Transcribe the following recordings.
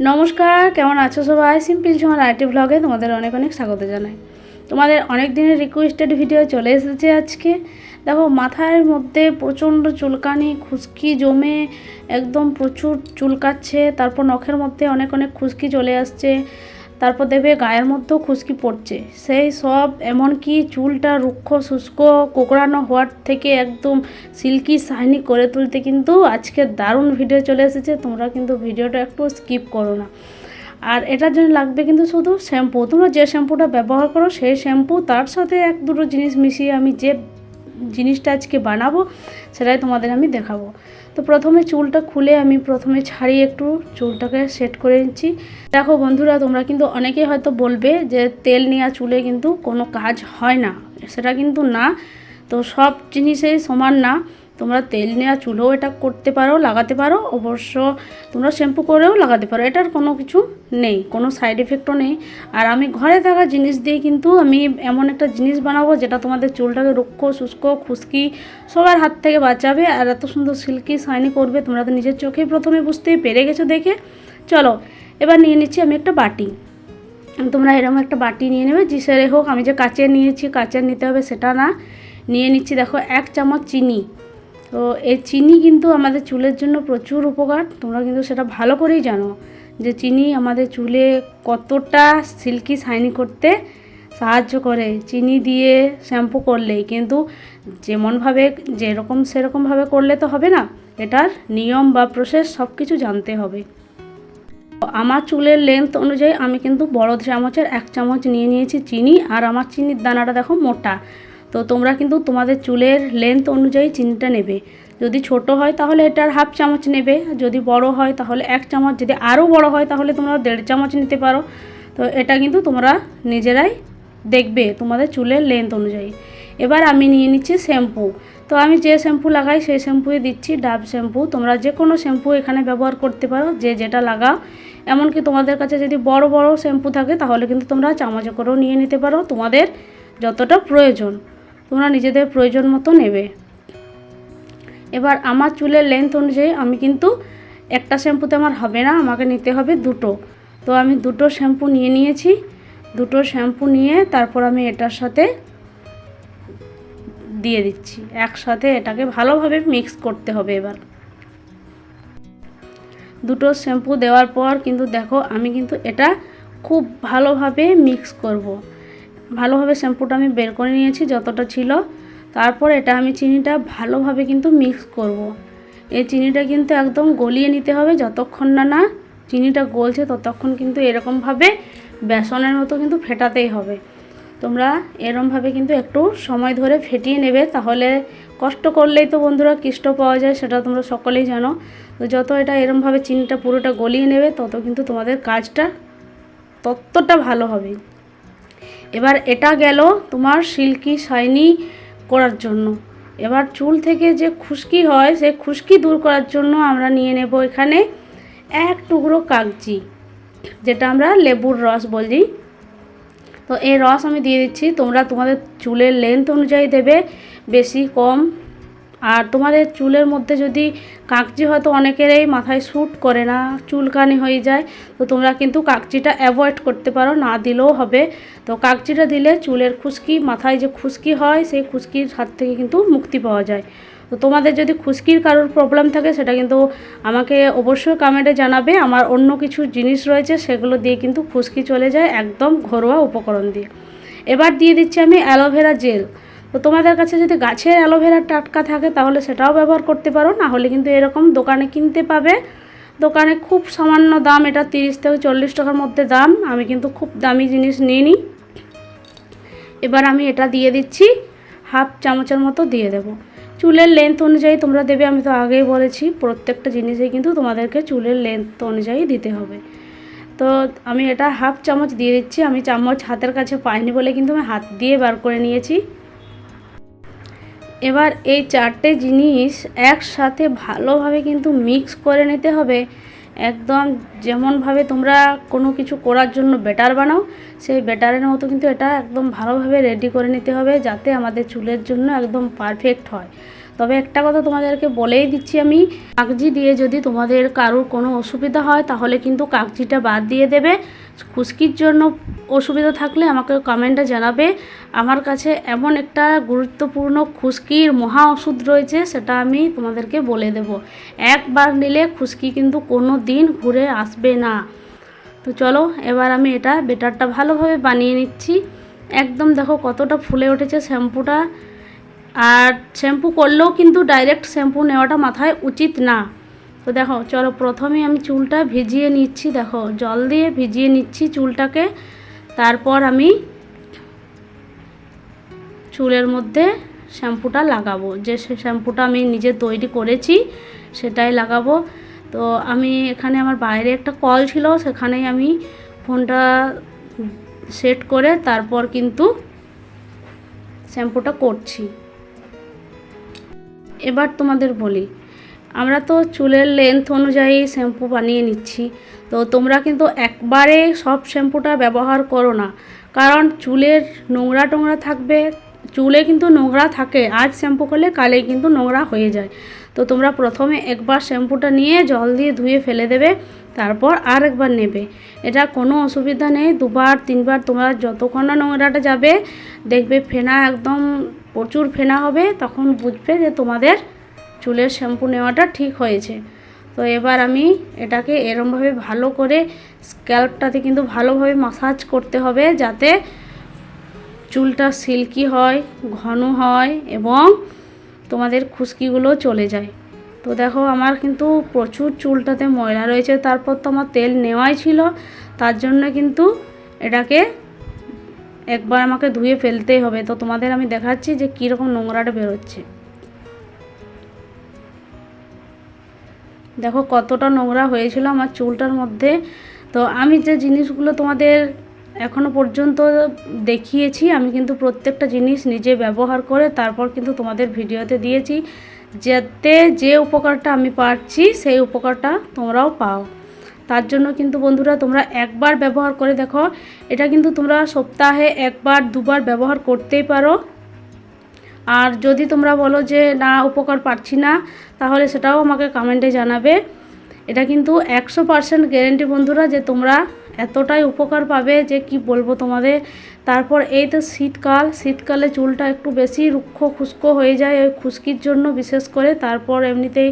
নমস্কার, কেমন আছো সবাই? সিম্পল সময় আইটি ব্লগে তোমাদের অনেক অনেক স্বাগত জানাই। তোমাদের অনেক দিনের রিকোয়েস্টেড ভিডিও চলে এসেছে আজকে। দেখো, মাথার মধ্যে প্রচণ্ড চুলকানি, খুশকি জমে, একদম প্রচুর চুলকাচ্ছে, তারপর নখের মধ্যে অনেক অনেক খুশকি চলে আসছে। তারপর দেখবে গায়ের মধ্যেও খুশকি পড়ছে। সেই সব, এমনকি চুলটা রুক্ষ, শুষ্ক, কোকড়ানো হওয়ার থেকে একদম সিল্কি, শাইনি করে তুলতে কিন্তু আজকে দারুণ ভিডিও চলে এসেছে। তোমরা কিন্তু ভিডিওটা একটু স্কিপ করো না। আর এটার জন্য লাগবে কিন্তু শুধু শ্যাম্পু। তোমরা যে শ্যাম্পুটা ব্যবহার করো, সেই শ্যাম্পু, তার সাথে এক দুটো জিনিস মিশিয়ে আমি যে জিনিসটা আজকে বানাবো, সেটাই তোমাদের আমি দেখাবো। তো প্রথমে চুলটা খুলে আমি প্রথমে ছাড়িয়ে একটু চুলটাকে সেট করে নিচ্ছি। দেখো বন্ধুরা, তোমরা কিন্তু অনেকেই হয়তো বলবে যে তেল নেওয়া চুলে কিন্তু কোনো কাজ হয় না। সেটা কিন্তু না। তো সব জিনিসেই সমান না। তোমরা তেল নেওয়া চুলেও এটা করতে পারো, লাগাতে পারো, অবশ্য তোমরা শ্যাম্পু করেও লাগাতে পারো, এটার কোনো কিছু নেই, কোনো সাইড এফেক্টও নেই। আর আমি ঘরে থাকা জিনিস দিয়ে কিন্তু আমি এমন একটা জিনিস বানাবো যেটা তোমাদের চুলটাকে রুক্ষ, শুষ্ক, খুশকি সবার হাত থেকে বাঁচাবে আর এত সুন্দর সিল্কি শাইনি করবে, তোমরা তো নিজের চোখেই প্রথমে বুঝতেই পেরে গেছো দেখে। চলো, এবার নিয়ে নিচ্ছি আমি একটা বাটি। তোমরা এরকম একটা বাটি নিয়ে নেবে জিসেরে হোক, আমি যে কাচের নিয়েছি কাচের নিতে হবে সেটা না। নিয়ে নিচ্ছি, দেখো, এক চামচ চিনি। তো এই চিনি কিন্তু আমাদের চুলের জন্য প্রচুর উপকার। তোমরা কিন্তু সেটা ভালো করেই জানো যে চিনি আমাদের চুলে কতটা সিল্কি শাইনি করতে সাহায্য করে। চিনি দিয়ে শ্যাম্পু করলেই কিন্তু যেমনভাবে, যেরকম সেরকমভাবে করলে তো হবে না, এটার নিয়ম বা প্রসেস সব কিছু জানতে হবে। আমার চুলের লেন্থ অনুযায়ী আমি কিন্তু বড় চামচের এক চামচ নিয়ে নিয়েছি চিনি, আর আমার চিনির দানাটা দেখো মোটা। তো তোমরা কিন্তু তোমাদের চুলের লেন্থ অনুযায়ী চিনিটা নেবে। যদি ছোট হয় তাহলে এটার হাফ চামচ নেবে, যদি বড় হয় তাহলে এক চামচ, যদি আরও বড় হয় তাহলে তোমরা দেড় চামচ নিতে পারো। তো এটা কিন্তু তোমরা নিজেরাই দেখবে তোমাদের চুলের লেন্থ অনুযায়ী। এবার আমি নিয়ে নিচ্ছি শ্যাম্পু তো আমি যে শ্যাম্পু লাগাই সেই শ্যাম্পুই দিচ্ছি, ডাব শ্যাম্পু তোমরা যে কোনো শ্যাম্পু এখানে ব্যবহার করতে পারো, যে যেটা লাগাও। এমনকি তোমাদের কাছে যদি বড় বড় শ্যাম্পু থাকে তাহলে কিন্তু তোমরা চামচ করেও নিয়ে নিতে পারো, তোমাদের যতটা প্রয়োজন। তোমরা নিজেদের প্রয়োজন মতো নেবে। এবার আমার চুলের লেন্থ অনুযায়ী আমি কিন্তু একটা শ্যাম্পুতে আমার হবে না, আমাকে নিতে হবে দুটো। তো আমি দুটো শ্যাম্পু নিয়ে নিয়েছি। দুটো শ্যাম্পু নিয়ে তারপর আমি এটার সাথে দিয়ে দিচ্ছি। একসাথে এটাকে ভালোভাবে মিক্স করতে হবে এবার। দুটো শ্যাম্পু দেওয়ার পর কিন্তু দেখো আমি কিন্তু এটা খুব ভালোভাবে মিক্স করব। ভালোভাবে শ্যাম্পুটা আমি বের করে নিয়েছি যতটা ছিল। তারপর এটা আমি চিনিটা ভালোভাবে কিন্তু মিক্স করব। এই চিনিটা কিন্তু একদম গলিয়ে নিতে হবে যতক্ষণ না না চিনিটা গলছে ততক্ষণ কিন্তু এরকমভাবে বেসনের মতো কিন্তু ফেটাতেই হবে। তোমরা এরমভাবে কিন্তু একটু সময় ধরে ফেটিয়ে নেবে, তাহলে কষ্ট করলেই তো বন্ধুরা কৃষ্ট পাওয়া যায়, সেটা তোমরা সকলেই জানো। তো যত এটা এরমভাবে চিনিটা পুরোটা গলিয়ে নেবে, তত কিন্তু তোমাদের কাজটা ততটা ভালো হবে। এবার এটা গেল তোমার সিল্কি শাইনি করার জন্য। এবার চুল থেকে যে খুশকি হয় সেই খুশকি দূর করার জন্য আমরা নিয়ে নেব এখানে এক টুকরো কাগজি, যেটা আমরা লেবুর রস বলি। তো এই রস আমি দিয়ে দিচ্ছি, তোমরা তোমাদের চুলের লেন্থ অনুযায়ী দেবে, বেশি, কম। আর তোমাদের চুলের মধ্যে যদি কাকচি হয়তো অনেকেরই মাথায় শ্যুট করে না, চুলকানি হয়ে যায়। তো তোমরা কিন্তু কাকচিটা অ্যাভয়েড করতে পারো, না দিলেও হবে। তো কাকচিটা দিলে চুলের খুশকি, মাথায় যে খুশকি হয়, সেই খুশকির হাত থেকে কিন্তু মুক্তি পাওয়া যায়। তো তোমাদের যদি খুশকির কারোর প্রবলেম থাকে, সেটা কিন্তু আমাকে অবশ্যই কমেন্টে জানাবে। আমার অন্য কিছু জিনিস রয়েছে, সেগুলো দিয়ে কিন্তু খুশকি চলে যায়, একদম ঘরোয়া উপকরণ দিয়ে। এবার দিয়ে দিচ্ছি আমি অ্যালোভেরা জেল তো তোমাদের কাছে যদি গাছের অ্যালোভেরা টাটকা থাকে তাহলে সেটাও ব্যবহার করতে পারো, না হলে কিন্তু এরকম দোকানে কিনতে পাবে। দোকানে খুব সামান্য দাম, এটা তিরিশ থেকে চল্লিশ টাকার মধ্যে দাম। আমি কিন্তু খুব দামি জিনিস নিয়ে নিই এবার আমি এটা দিয়ে দিচ্ছি, হাফ চামচের মতো দিয়ে দেব। চুলের লেন্থ অনুযায়ী তোমরা দেবে, আমি তো আগেই বলেছি, প্রত্যেকটা জিনিসে কিন্তু তোমাদেরকে চুলের লেন্থ অনুযায়ী দিতে হবে। তো আমি এটা হাফ চামচ দিয়ে দিচ্ছি, আমি চামচ হাতের কাছে পাইনি বলে কিন্তু আমি হাত দিয়ে বার করে নিয়েছি। এবার এই চারটে জিনিস একসাথে ভালোভাবে কিন্তু মিক্স করে নিতে হবে। একদম যেমনভাবে তোমরা কোনো কিছু করার জন্য বেটার বানাও, সেই বেটারের মতো কিন্তু এটা একদম ভালোভাবে রেডি করে নিতে হবে যাতে আমাদের চুলের জন্য একদম পারফেক্ট হয়। তবে একটা কথা তোমাদেরকে বলেই দিচ্ছি আমি, কাগজি দিয়ে যদি তোমাদের কারোর কোনো অসুবিধা হয় তাহলে কিন্তু কাগজিটা বাদ দিয়ে দেবে। খুশকির জন্য অসুবিধা থাকলে আমাকে কমেন্টে জানাবে। আমার কাছে এমন একটা গুরুত্বপূর্ণ খুশকির মহা ওষুধ রয়েছে, সেটা আমি তোমাদেরকে বলে দেব। একবার নিলে খুশকি কিন্তু কোনো দিন ঘুরে আসবে না। তো চলো, এবার আমি এটা বেটারটা ভালোভাবে বানিয়ে নিচ্ছি। একদম দেখো কতটা ফুলে উঠেছে শ্যাম্পুটা। আর শ্যাম্পু করলেও কিন্তু ডাইরেক্ট শ্যাম্পু নেওয়াটা মাথায় উচিত না। তো দেখো, চলো প্রথমে আমি চুলটা ভিজিয়ে নিচ্ছি। দেখো, জল দিয়ে ভিজিয়ে নিচ্ছি চুলটাকে। তারপর আমি চুলের মধ্যে শ্যাম্পুটা লাগাবো। যে শ্যাম্পুটা আমি নিজে তৈরি করেছি, সেটাই লাগাবো। তো আমি এখানে আমার বাইরে একটা কল ছিল, সেখানেই আমি ফোনটা সেট করে তারপর কিন্তু শ্যাম্পুটা করছি। এবার তোমাদের বলি আমরা তো চুলের লেন্থ অনুযায়ী শ্যাম্পু বানিয়ে নিচ্ছি। তো তোমরা কিন্তু একবারে সব শ্যাম্পুটা ব্যবহার করো না। কারণ চুলের নোংরা টোংরা থাকবে, চুলে কিন্তু নোংরা থাকে। আজ শ্যাম্পু করলে কালে কিন্তু নোংরা হয়ে যায়। তো তোমরা প্রথমে একবার শ্যাম্পুটা নিয়ে জল দিয়ে ধুয়ে ফেলে দেবে, তারপর আর একবার নেবে। এটা কোনো অসুবিধা নেই। দুবার, তিনবার তোমরা যতক্ষণ না নোংরাটা যাবে, দেখবে ফেনা একদম প্রচুর ফেনা হবে, তখন বুঝবে যে তোমাদের চুলের শ্যাম্পু নেওয়াটা ঠিক হয়েছে। তো এবার আমি এটাকে এরমভাবে ভালো করে স্ক্যাল্পটাতে কিন্তু ভালোভাবে মাসাজ করতে হবে যাতে চুলটা সিল্কি হয়, ঘন হয় এবং তোমাদের খুশকিগুলো চলে যায়। তো দেখো আমার কিন্তু প্রচুর চুলটাতে ময়লা রয়েছে, তারপর তো আমার তেল নেওয়াই ছিল। তার জন্য কিন্তু এটাকে একবার আমাকে ধুয়ে ফেলতেই হবে। তো তোমাদের আমি দেখাচ্ছি যে কীরকম নোংরাটা বেরোচ্ছে। দেখো কতটা নোংরা হয়েছিল আমার চুলটার মধ্যে। তো আমি যে জিনিসগুলো তোমাদের এখনও পর্যন্ত দেখিয়েছি, আমি কিন্তু প্রত্যেকটা জিনিস নিজে ব্যবহার করে তারপর কিন্তু তোমাদের ভিডিওতে দিয়েছি। যাতে যে উপকারটা আমি পাচ্ছি সেই উপকারটা তোমরাও পাও। তার জন্য কিন্তু বন্ধুরা তোমরা একবার ব্যবহার করে দেখো। এটা কিন্তু তোমরা সপ্তাহে একবার, দুবার ব্যবহার করতেই পারো। আর যদি তোমরা বলো যে না, উপকার পাচ্ছি না, তাহলে সেটাও আমাকে কমেন্টে জানাবে। এটা কিন্তু একশো পারসেন্ট গ্যারেন্টি বন্ধুরা যে তোমরা এতটাই উপকার পাবে যে কি বলব তোমাদের। তারপর এই তো শীতকাল, শীতকালে চুলটা একটু বেশি রুক্ষ খুস্কো হয়ে যায় ওই খুশকির জন্য বিশেষ করে। তারপর এমনিতেই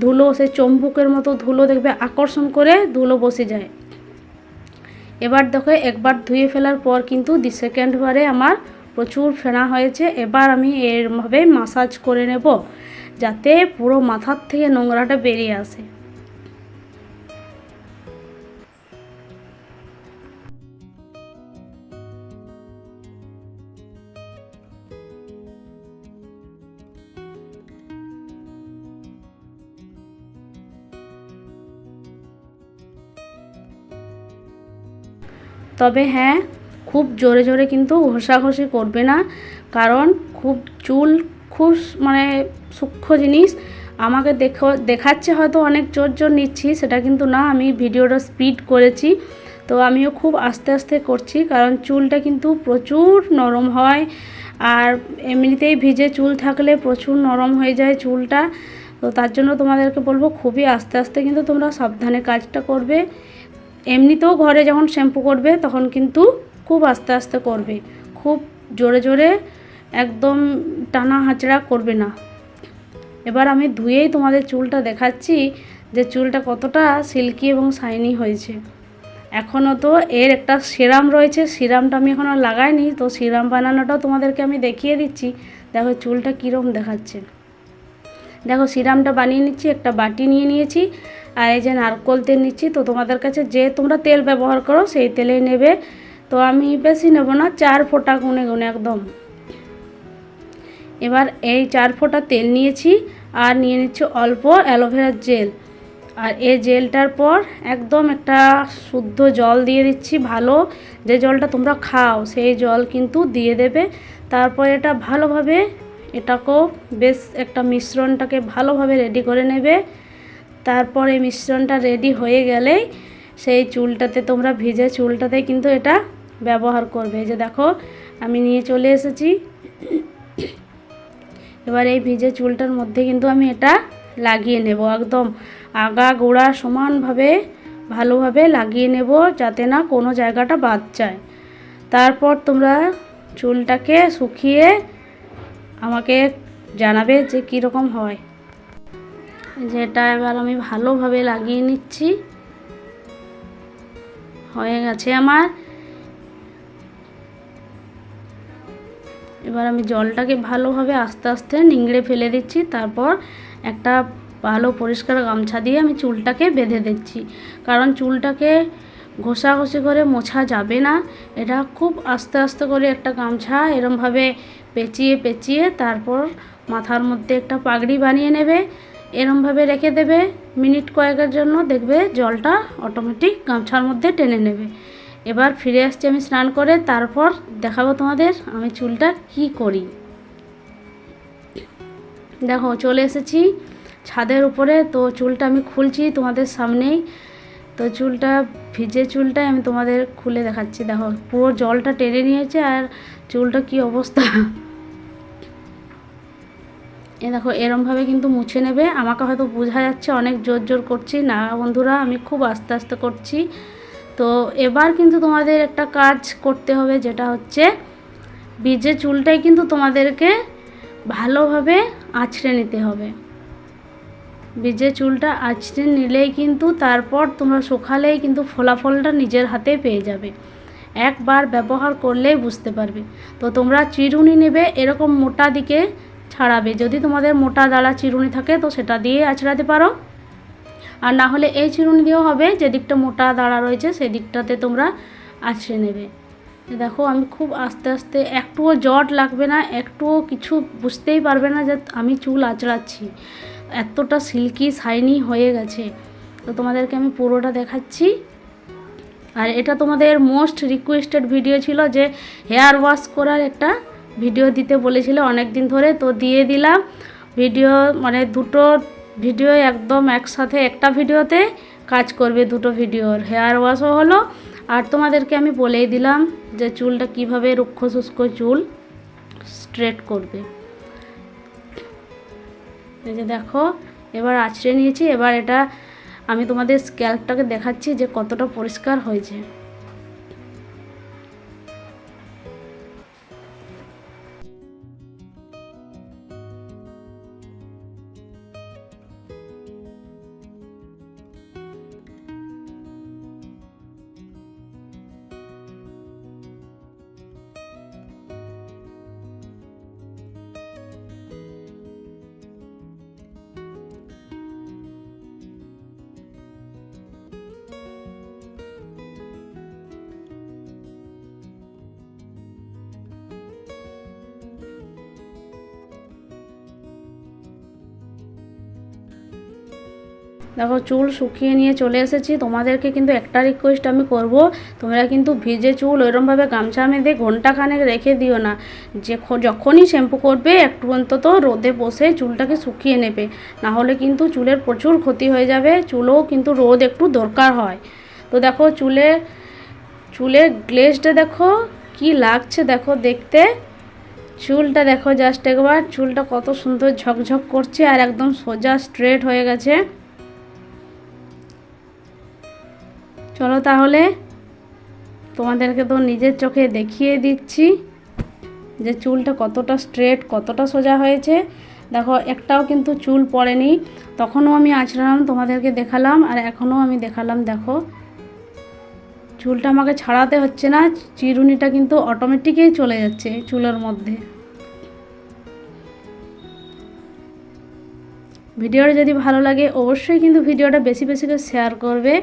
ধুলো সে চম্বুকের মতো ধুলো দেখবে আকর্ষণ করে ধুলো বসে যায়। এবার দেখো, একবার ধুয়ে ফেলার পর কিন্তু দ্বি সেকেন্ডবারে আমার প্রচুর ফেনা হয়েছে, এবার আমি এরভাবে মাসাজ করে নেব যাতে পুরো মাথার থেকে নোংরাটা বেরিয়ে আসে। তবে হ্যাঁ খুব জোরে জোরে কিন্তু ঘষাঘষি করবে না। কারণ খুব চুল, খুব মানে সূক্ষ্ম জিনিস। আমাকে দেখো, দেখাচ্ছে হয়তো অনেক জোর জোর নিচ্ছি, সেটা কিন্তু না, আমি ভিডিওটা স্পিড করেছি। তো আমিও খুব আস্তে আস্তে করছি, কারণ চুলটা কিন্তু প্রচুর নরম হয়। আর এমনিতেই ভিজে চুল থাকলে প্রচুর নরম হয়ে যায় চুলটা। তো তার জন্য তোমাদেরকে বলব, খুবই আস্তে আস্তে কিন্তু তোমরা সাবধানে কাজটা করবে। এমনিতেও ঘরে যখন শ্যাম্পু করবে, তখন কিন্তু খুব আস্তে আস্তে করবে। খুব জোরে জোরে একদম টানা হাঁচড়া করবে না। এবার আমি ধুয়েই তোমাদের চুলটা দেখাচ্ছি যে চুলটা কতটা সিল্কি এবং শাইনি হয়েছে। এখনও তো এর একটা সিরাম রয়েছে, সিরামটা আমি এখনও লাগাইনি, তো সিরাম বানানোটাও তোমাদেরকে আমি দেখিয়ে দিচ্ছি। দেখো চুলটা কীরকম দেখাচ্ছে। দেখো সিরামটা বানিয়ে নিচ্ছি, একটা বাটি নিয়ে নিয়েছি, আর এই যে নারকোল তেল নিচ্ছি। তো তোমাদের কাছে যে তোমরা তেল ব্যবহার করো, সেই তেলেই নেবে। তো আমি বেশি নেব না, চার ফোঁটা গুনে গুনে একদম। এবার এই চার ফোঁটা তেল নিয়েছি আর নিয়ে নিচ্ছি অল্প অ্যালোভেরার জেল। আর এই জেলটার পর একদম একটা শুদ্ধ জল দিয়ে দিচ্ছি, ভালো। যে জলটা তোমরা খাও, সেই জল কিন্তু দিয়ে দেবে। তারপর এটা ভালোভাবে, এটাকেও বেশ একটা মিশ্রণটাকে ভালোভাবে রেডি করে নেবে। তারপর এই মিশ্রণটা রেডি হয়ে গেলেই সেই চুলটাতে, তোমরা ভিজে চুলটাতে কিন্তু এটা ব্যবহার করবে। যে দেখো, আমি নিয়ে চলে এসেছি। এবার এই ভিজে চুলটার মধ্যে কিন্তু আমি এটা লাগিয়ে নেব একদম আগা গোড়া সমানভাবে, ভালোভাবে লাগিয়ে নেব যাতে না কোনো জায়গাটা বাদ যায়। তারপর তোমরা চুলটাকে শুকিয়ে আমাকে জানাবে যে কীরকম হয়। যেটা এবার আমি ভালোভাবে লাগিয়ে নিচ্ছি। হয়ে গেছে আমার। এবার আমি জলটাকে ভালোভাবে আস্তে আস্তে নিংড়ে ফেলে দিচ্ছি, তারপর একটা ভালো পরিষ্কার গামছা দিয়ে আমি চুলটাকে বেঁধে দিচ্ছি। কারণ চুলটাকে ঘষাঘষি করে মোছা যাবে না, এটা খুব আস্তে আস্তে করে একটা গামছা এরমভাবে পেঁচিয়ে পেঁচিয়ে তারপর মাথার মধ্যে একটা পাগড়ি বানিয়ে নেবে, এরমভাবে রেখে দেবে, মিনিট কয়েকের জন্য দেখবে জলটা অটোমেটিক গামছার মধ্যে টেনে নেবে। এবার ফিরে আসছি আমি স্নান করে, তারপর দেখাবো তোমাদের আমি চুলটা কি করি। দেখো, চলে এসেছি ছাদের উপরে, তো চুলটা আমি খুলছি তোমাদের সামনেই। তো চুলটা, ভিজে চুলটাই আমি তোমাদের খুলে দেখাচ্ছি। দেখো, পুরো জলটা টেনে নিয়েছে আর চুলটা কি অবস্থা। এ দেখো, এরমভাবে কিন্তু মুছে নেবে। আমাকে হয়তো বোঝা যাচ্ছে, অনেক জোর জোর করছি। না বন্ধুরা, আমি খুব আস্তে আস্তে করছি। তো এবার কিন্তু তোমাদের একটা কাজ করতে হবে, যেটা হচ্ছে বীজে চুলটাই কিন্তু তোমাদেরকে ভালোভাবে আঁচড়ে নিতে হবে। বীজে চুলটা আঁচড়ে নিলেই কিন্তু তারপর তোমরা শুকালেই কিন্তু ফলাফলটা নিজের হাতে পেয়ে যাবে। একবার ব্যবহার করলেই বুঝতে পারবে। তো তোমরা চিরুনি নেবে, এরকম মোটা দিকে ছাড়াবে। যদি তোমাদের মোটা দাঁড়া চিরুনি থাকে, তো সেটা দিয়ে আছড়াতে পারো। আর না হলে এই চিরুনি দিয়েও হবে, যে দিকটা মোটা দাঁড়া রয়েছে, সেই দিকটাতে তোমরা আছড়ে নেবে। দেখো, আমি খুব আস্তে আস্তে, একটুও জট লাগবে না, একটুও কিছু বুঝতেই পারবে না যে আমি চুল আঁচড়াচ্ছি। এতটা সিল্কি শাইনি হয়ে গেছে। তো তোমাদেরকে আমি পুরোটা দেখাচ্ছি। আর এটা তোমাদের মোস্ট রিকোয়েস্টেড ভিডিও ছিল যে হেয়ার ওয়াশ করার একটা ভিডিও দিতে বলেছিল অনেক দিন ধরে। তো দিয়ে দিলাম। ভিডিও মানে দুটো ভিডিও একদম একসাথে, একটা ভিডিওতে কাজ করবে দুটো ভিডিওর। হেয়ার ওয়াশও হলো, আর তোমাদেরকে আমি বলেই দিলাম যে চুলটা কীভাবে রুক্ষ শুষ্ক চুল স্ট্রেট করবে। এই যে দেখো, এবার আছড়ে নিয়েছি, এবার এটা আমি তোমাদের স্ক্যাল্পটাকে দেখাচ্ছি যে কতটা পরিষ্কার হয়েছে। দেখো, চুল শুকিয়ে নিয়ে চলে এসেছি। তোমাদেরকে কিন্তু একটা রিকোয়েস্ট আমি করব, তোমরা কিন্তু ভিজে চুল ওইরমভাবে গামছা মেঁধে ঘন্টাখানেক রেখে দিও না। যে যখনই শ্যাম্পু করবে, একটু অন্তত রোদে বসে চুলটাকে শুকিয়ে নেবে। না হলে কিন্তু চুলের প্রচুর ক্ষতি হয়ে যাবে, চুলও কিন্তু রোদ একটু দরকার হয়। তো দেখো, চুলে চুলের গ্লেজটা দেখো, কি লাগছে দেখো দেখতে। চুলটা দেখো জাস্ট একবার, চুলটা কত সুন্দর ঝকঝক করছে আর একদম সোজা স্ট্রেট হয়ে গেছে। চলো তাহলে, তোমাদেরকে তো নিজের চোখে দেখিয়ে দিচ্ছি যে চুলটা কতটা স্ট্রেট কতটা সোজা হয়েছে। দেখো, একটাও কিন্তু চুল পড়েনি। তখনও আমি আঁচড়ালাম তোমাদেরকে দেখালাম আর এখনও আমি দেখালাম, দেখো। চুলটা আমাকে ছাড়াতে হচ্ছে না, চিরুনিটা কিন্তু অটোমেটিকই চলে যাচ্ছে চুলের মধ্যে। ভিডিওটা যদি ভালো লাগে, অবশ্যই কিন্তু ভিডিওটা বেশি বেশি করে শেয়ার করবে।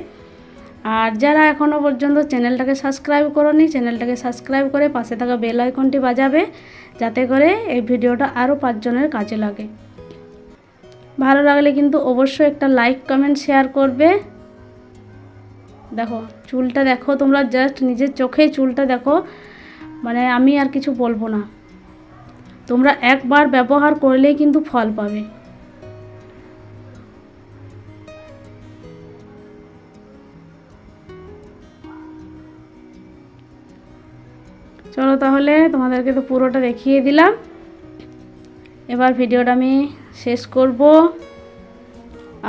আর যারা এখনও পর্যন্ত চ্যানেলটাকে সাবস্ক্রাইব করনি, চ্যানেলটাকে সাবস্ক্রাইব করে পাশে থাকা বেল আইকনটি বাজাবে, যাতে করে এই ভিডিওটা আরও পাঁচজনের কাজে লাগে। ভালো লাগলে কিন্তু অবশ্যই একটা লাইক, কমেন্ট, শেয়ার করবে। দেখো, চুলটা দেখো, তোমরা জাস্ট নিজের চোখেই চুলটা দেখো। মানে আমি আর কিছু বলব না। তোমরা একবার ব্যবহার করলেই কিন্তু ফল পাবে। চলো তাহলে তোমাদেরকে তো পুরোটা দেখিয়ে দিলাম। এবার ভিডিওটা আমি শেষ করব।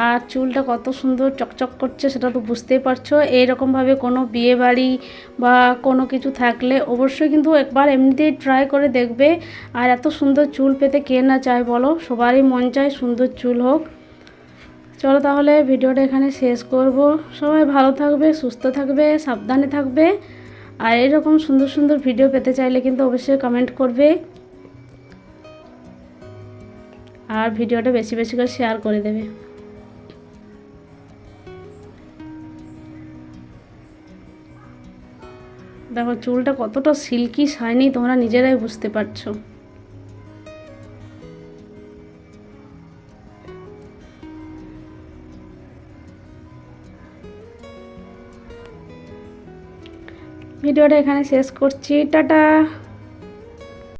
আর চুলটা কত সুন্দর চকচক করছে সেটা তো বুঝতেই পারছ। এইরকমভাবে কোনো বিয়ে বাড়ি বা কোনো কিছু থাকলে অবশ্যই কিন্তু একবার এমনিতেই ট্রাই করে দেখবে। আর এত সুন্দর চুল পেতে কে না চায় বলো? সবারই মন চায় সুন্দর চুল হোক। চলো তাহলে ভিডিওটা এখানে শেষ করব। সবাই ভালো থাকবে, সুস্থ থাকবে, সাবধানে থাকবে। আর এরকম সুন্দর সুন্দর ভিডিও পেতে চাইলে কিন্তু অবশ্যই কমেন্ট করবে। আর ভিডিওটা বেশি বেশি করে শেয়ার করে দেবে। দেখো, চুলটা কতটা সিল্কি শাইনি তোমরা নিজেরাই বুঝতে পারছ। ভিডিওটা এখানে শেষ করছি। টাটা!